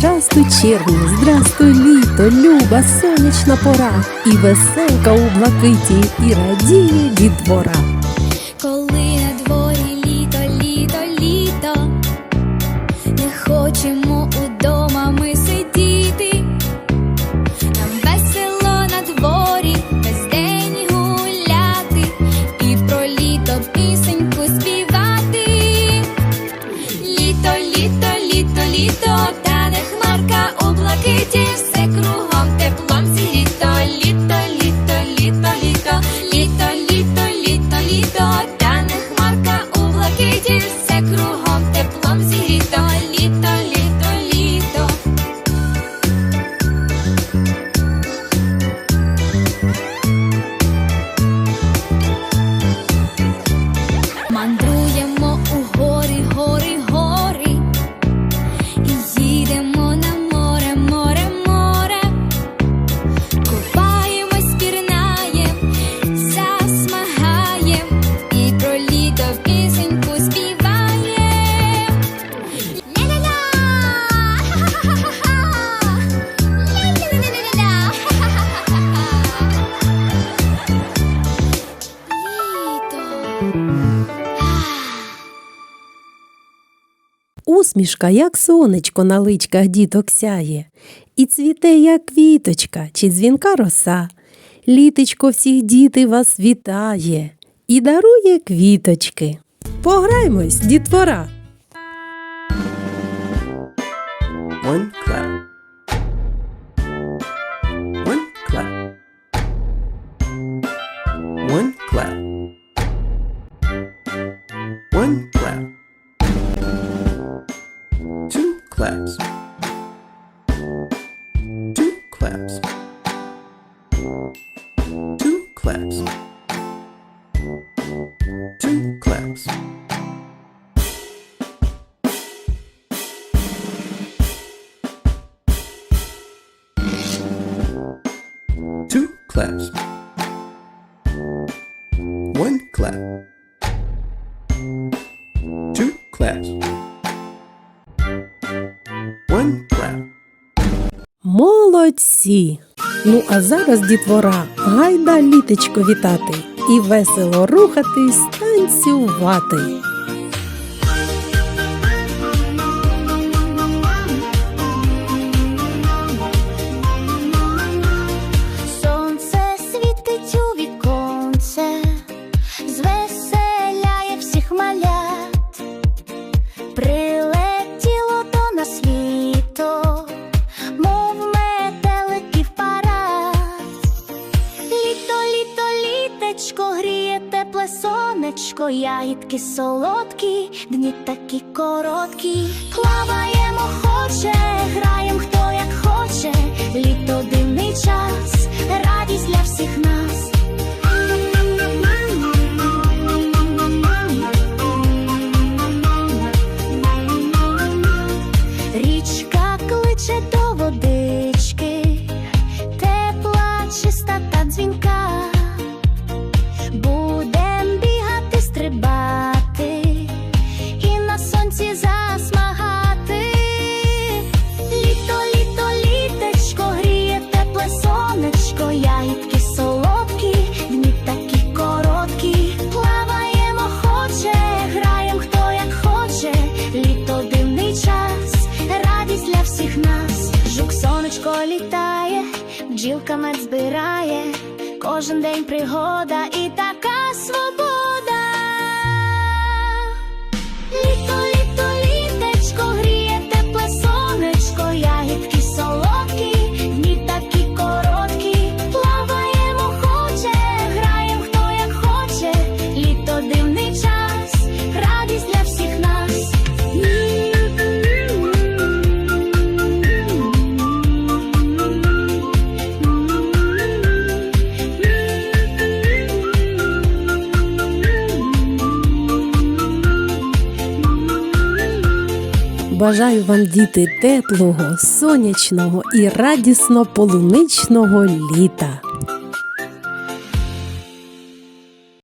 Здрастуй, червні, здрастуй, літо, люба, сонячна пора, і веселка у блакиті, і радіє дітвора. Коли Усмішка, як сонечко на личках діток сяє, і цвіте, як квіточка чи дзвінка роса. Літечко всіх діти вас вітає і дарує квіточки. Пограймось, дітвора! One clap. Claps. Two claps. Two claps. Two claps. Two claps. One clap. Two claps. Молодці! Ну а зараз, дітвора, гайда літечко вітати і весело рухатись, танцювати. Літечко, гріє тепле сонечко, ягідки солодкі, дні такі короткі. Плаваємо, хоче, граєм хто як хоче, літо дивний час, радість для всіх нас. Річка кличе до літає, бджілка мед збирає. Кожен день пригода і Бажаю вам, діти, теплого, сонячного і радісно полуничного літа.